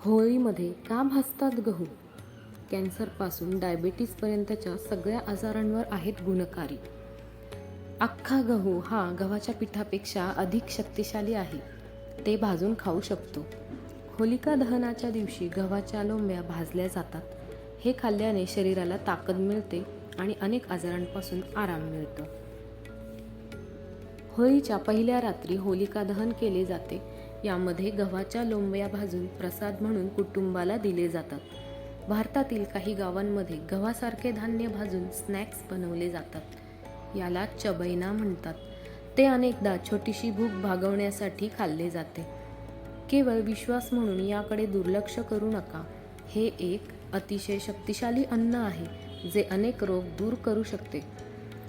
होळीमध्ये का भासतात गहू? कॅन्सरपासून डायबिटीसपर्यंतच्या सगळ्या आजारांवर आहेत गुणकारी. अख्खा गहू हा गव्हाच्या पिठापेक्षा अधिक शक्तिशाली आहे. ते भाजून खाऊ शकतो. होलिका दहनाच्या दिवशी गव्हाच्या लोंब्या भाजल्या जातात. हे खाल्ल्याने शरीराला ताकद मिळते आणि अनेक आजारांपासून आराम मिळतो. होळीच्या पहिल्या रात्री होलिका दहन केले जाते. यामध्ये गव्हाच्या लोंब्या भाजून प्रसाद म्हणून कुटुंबाला दिले जातात. भारतातील काही गावांमध्ये गव्हासारखे धान्य भाजून स्नॅक्स बनवले जातात. याला चबैना म्हणतात. ते अनेकदा छोटीशी भूक भागवण्यासाठी खाल्ले जाते. केवळ विश्वास म्हणून याकडे दुर्लक्ष करू नका. हे एक अतिशय शक्तिशाली अन्न आहे जे अनेक रोग दूर करू शकते.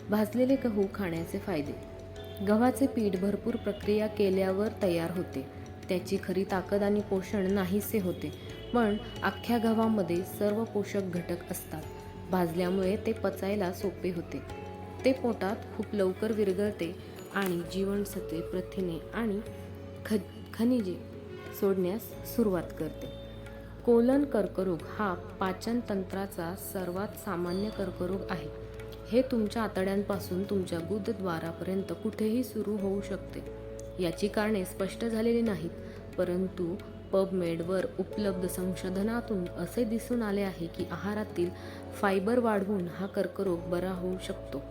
भाजलेले गहू खाण्याचे फायदे. गव्हाचे पीठ भरपूर प्रक्रिया केल्यावर तयार होते. त्याची खरी ताकद आणि पोषण नाहीसे होते. पण अख्ख्या गव्हामध्ये सर्व पोषक घटक असतात. भाजल्यामुळे ते पचायला सोपे होते. ते पोटात खूप लवकर विरघळते आणि जीवनसत्वे प्रथिने आणि ख खनिजे सोडण्यास सुरुवात करते. कोलन कर्करोग हा पाचन तंत्राचा सर्वात सामान्य कर्करोग आहे. हे तुमच्या आतड्यांपासून तुमच्या गुदद्वारापर्यंत कुठेही सुरू होऊ शकते. याची कारणे स्पष्ट झालेली नाहीत. परंतु पबमेडवर उपलब्ध संशोधनातून असे दिसून आले आहे की आहारातील फायबर वाढवून हा कर्करोग बरा होऊ शकतो.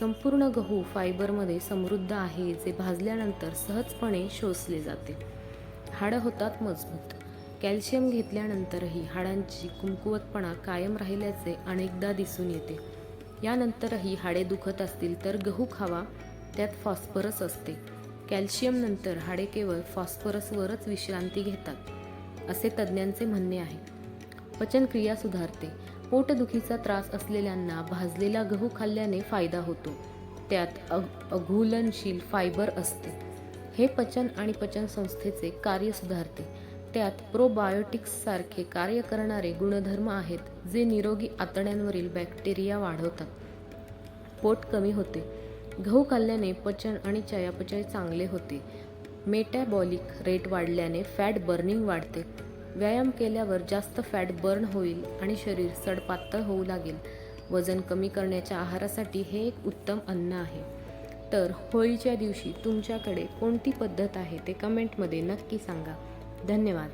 संपूर्ण गहू फायबरमध्ये समृद्ध आहे जे भाजल्यानंतर सहजपणे शोषले जाते. हाडं होतात मजबूत. कॅल्शियम घेतल्यानंतरही हाडांची कुमकुवतपणा कायम राहिल्याचे अनेकदा दिसून येते. यानंतरही हाडे दुखत असतील तर गहू खावा त्यात फॉस्फरस असते. कॅल्शियम नंतर हाडे केवळ फॉस्फरसवरच विश्रांती घेतात असे तज्ज्ञांचे म्हणणे आहे. पचनक्रिया सुधारते. पोटदुखीचा त्रास असलेल्यांना भाजलेला गहू खाल्ल्याने फायदा होतो. त्यात अग अघुलनशील फायबर असते. हे पचन आणि पचनसंस्थेचे कार्य सुधारते. त्यात प्रोबायोटिक्ससारखे कार्य करणारे गुणधर्म आहेत जे निरोगी आतड्यांवरील बॅक्टेरिया वाढवतात. पोट कमी होते. गहू खाल्ल्याने पचन आणि चयापचय चांगले होते. मेटॅबॉलिक रेट वाढल्याने फॅट बर्निंग वाढते. व्यायाम केल्यावर जास्त फॅट बर्न होईल आणि शरीर सडपातळ होऊ लागेल. वजन कमी करण्याच्या आहारासाठी हे एक उत्तम अन्न आहे. तर होळीच्या दिवशी तुमच्याकडे कोणती पद्धत आहे ते कमेंटमध्ये नक्की सांगा. धन्यवाद.